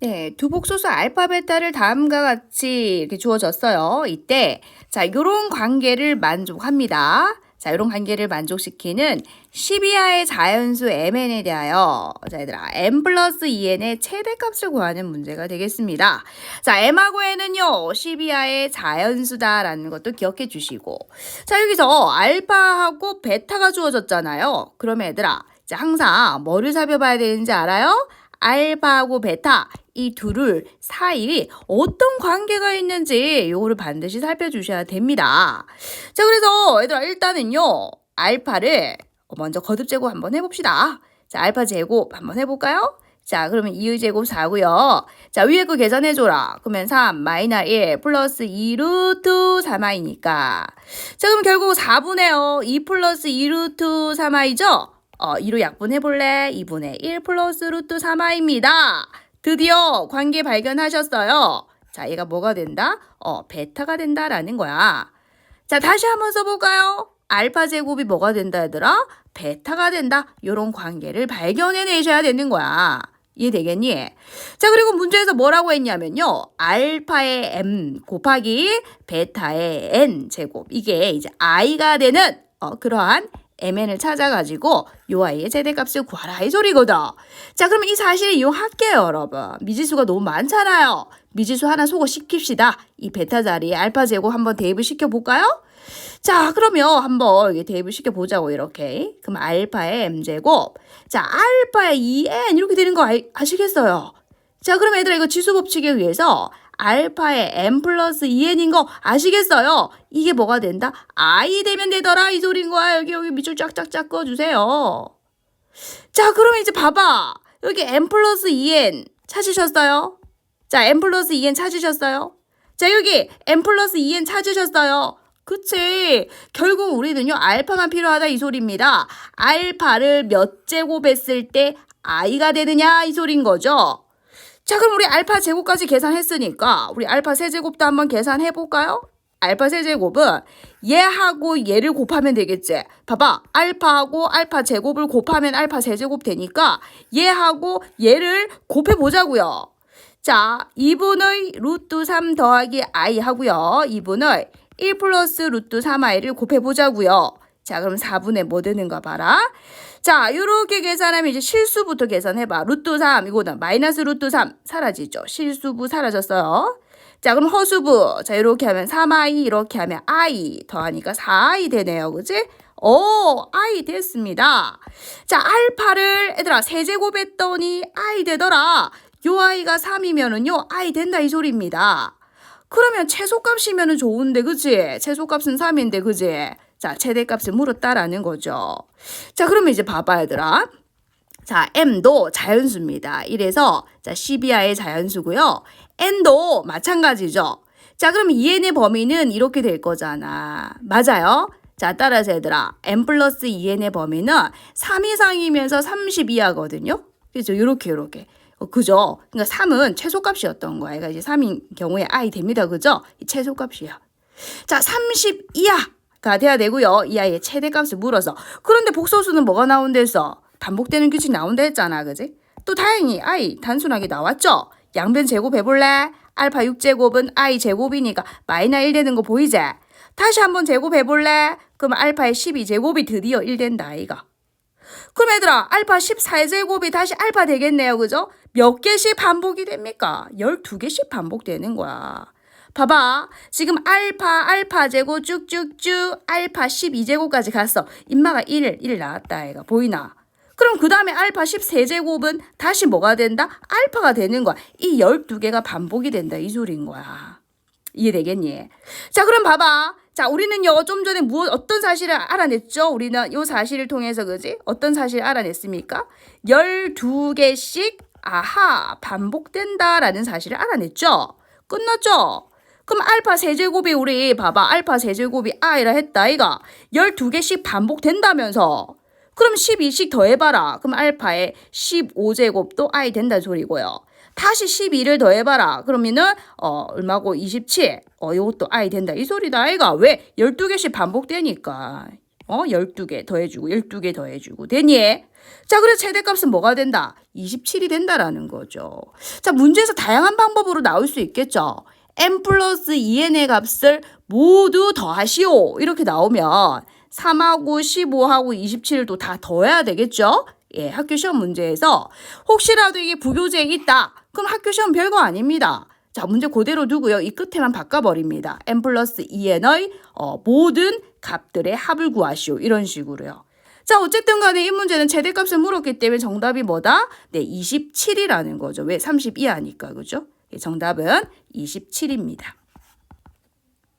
네, 두 복소수 알파 베타를 다음과 같이 이렇게 주어졌어요. 이때 자, 요런 관계를 만족합니다. 자, 요런 관계를 만족시키는 12하의 자연수 mn에 대하여 자, 얘들아, m 플러스 2n의 최대값을 구하는 문제가 되겠습니다. 자, m하고 n은요, 12하의 자연수다라는 것도 기억해 주시고 자, 여기서 알파하고 베타가 주어졌잖아요. 그러면 얘들아, 자, 항상 뭐를 살펴봐야 되는지 알아요? 알파하고 베타 이 둘을 사이에 어떤 관계가 있는지 요거를 반드시 살펴주셔야 됩니다. 자, 그래서 얘들아 일단은요. 알파를 먼저 거듭 제곱 한번 해봅시다. 자, 알파 제곱 한번 해볼까요? 자, 그러면 2의 제곱 4고요. 자, 위에 거 계산해줘라. 그러면 3 마이너 1 플러스 2 루트 3i니까. 자, 그럼 결국 4분의요. 2 플러스 2 루트 3i죠? 어, 2로 약분해볼래? 2분의 1 플러스 루트 3i입니다. 드디어 관계 발견하셨어요. 자, 얘가 뭐가 된다? 어, 베타가 된다라는 거야. 자, 다시 한번 써볼까요? 알파 제곱이 뭐가 된다, 얘들아? 베타가 된다. 요런 관계를 발견해내셔야 되는 거야. 이해되겠니? 자, 그리고 문제에서 뭐라고 했냐면요. 알파의 m 곱하기 베타의 n 제곱. 이게 이제 i가 되는 어, 그러한 mn을 찾아가지고 요 아이의 최대값을 구하라 이 소리거든. 자, 그러면 이 사실을 이용할게요, 여러분. 미지수가 너무 많잖아요. 미지수 하나 소거 시킵시다. 이 베타 자리에 알파 제곱 한번 대입을 시켜볼까요? 자, 그러면 한번 대입을 시켜보자고, 이렇게. 그럼 알파의 m제곱. 자, 알파의 2n 이렇게 되는 거 아, 아시겠어요? 자, 그럼 얘들아 이거 지수 법칙에 의해서 알파의 m 플러스 2n인 거 아시겠어요? 이게 뭐가 된다? i 되면 되더라 이 소린 거야. 여기 여기 밑줄 쫙쫙쫙 꺼주세요. 자, 그러면 이제 봐봐. 여기 m 플러스 2n 찾으셨어요? 자, m 플러스 2n 찾으셨어요? 자, 여기 m 플러스 2n 찾으셨어요? 그치. 결국 우리는요, 알파만 필요하다 이 소리입니다. 알파를 몇 제곱 했을 때 i가 되느냐 이 소린 거죠. 자, 그럼 우리 알파 제곱까지 계산했으니까 우리 알파 세제곱도 한번 계산해 볼까요? 알파 세제곱은 얘하고 얘를 곱하면 되겠지. 봐봐. 알파하고 알파 제곱을 곱하면 알파 세제곱 되니까 얘하고 얘를 곱해 보자고요. 자, 2분의 루트 3 더하기 i 하고요. 2분의 1 플러스 루트 3i를 곱해 보자고요. 자, 그럼 4분의 뭐 되는 가 봐라. 자, 요렇게 계산하면 이제 실수부터 계산해봐. 루트 3, 이거는 마이너스 루트 3 사라지죠. 실수부 사라졌어요. 자, 그럼 허수부. 자, 이렇게 하면 3i, 이렇게 하면 i 더하니까 4i 되네요. 그지? 오, i 됐습니다. 자, 알파를 얘들아 세제곱 했더니 i 되더라. 요 i가 3이면은요, i 된다 이 소리입니다. 그러면 최소값이면은 좋은데, 그지? 최소값은 3인데, 그지? 자, 최대값을 물었다라는 거죠. 자, 그러면 이제 봐봐, 얘들아. 자, m도 자연수입니다. 이래서, 자, 12하의 자연수고요. n도 마찬가지죠. 자, 그럼 2n의 범위는 이렇게 될 거잖아. 맞아요? 자, 따라서 얘들아, n 플러스 2n의 범위는 3 이상이면서 30 이하거든요. 그죠? 요렇게, 요렇게. 어, 그죠? 그러니까 3은 최소값이었던 거야. 얘가 이제 3인 경우에 i 됩니다. 그죠? 이 최소값이야. 자, 30 이하 가 돼야 되고요. 이 아이의 최대값을 물어서. 그런데 복소수는 뭐가 나온댔어? 반복되는 규칙 나온다 했잖아. 그지? 또 다행히 i 단순하게 나왔죠? 양변 제곱 해볼래? 알파 6제곱은 i 제곱이니까 마이너 1 되는 거 보이지? 다시 한번 제곱해볼래? 그럼 알파의 12제곱이 드디어 1 된다, 아이가. 그럼 얘들아, 알파 14제곱이 다시 알파 되겠네요. 그죠? 몇 개씩 반복이 됩니까? 12개씩 반복되는 거야. 봐봐. 지금 알파, 알파 제곱 쭉쭉쭉 알파 12제곱까지 갔어. 인마가 1, 1 나왔다. 얘가 보이나? 그럼 그 다음에 알파 13제곱은 다시 뭐가 된다? 알파가 되는 거야. 이 12개가 반복이 된다. 이 소리인 거야. 이해되겠니? 자, 그럼 봐봐. 자, 우리는요, 좀 전에 무엇, 어떤 사실을 알아냈죠? 우리는 요 사실을 통해서, 그지? 어떤 사실을 알아냈습니까? 12개씩, 아하, 반복된다라는 사실을 알아냈죠? 끝났죠? 그럼 알파 세제곱이 우리, 봐봐. 알파 세제곱이 i라 했다, 이가. 12개씩 반복된다면서. 그럼 12씩 더해봐라. 그럼 알파의 15제곱도 i 된다는 소리고요. 다시 12를 더해봐라. 그러면은 어 얼마고 27. 어 이것도 i 된다. 이 소리다 아이가 왜 12개씩 반복되니까. 어, 12개 더해주고, 12개 더해주고. 되니? 자, 그래서 최대값은 뭐가 된다? 27이 된다라는 거죠. 자, 문제에서 다양한 방법으로 나올 수 있겠죠. N 플러스 2n의 값을 모두 더하시오. 이렇게 나오면 3하고 15하고 27을 또다 더해야 되겠죠? 예, 학교 시험 문제에서 혹시라도 이게 부교재에 있다. 그럼 학교 시험 별거 아닙니다. 자, 문제 그대로 두고요. 이 끝에만 바꿔버립니다. n 플러스 2n의 어, 모든 값들의 합을 구하시오. 이런 식으로요. 자, 어쨌든 간에 이 문제는 최대값을 물었기 때문에 정답이 뭐다? 네, 27이라는 거죠. 왜? 32 하니까, 그죠? 예, 정답은 27입니다.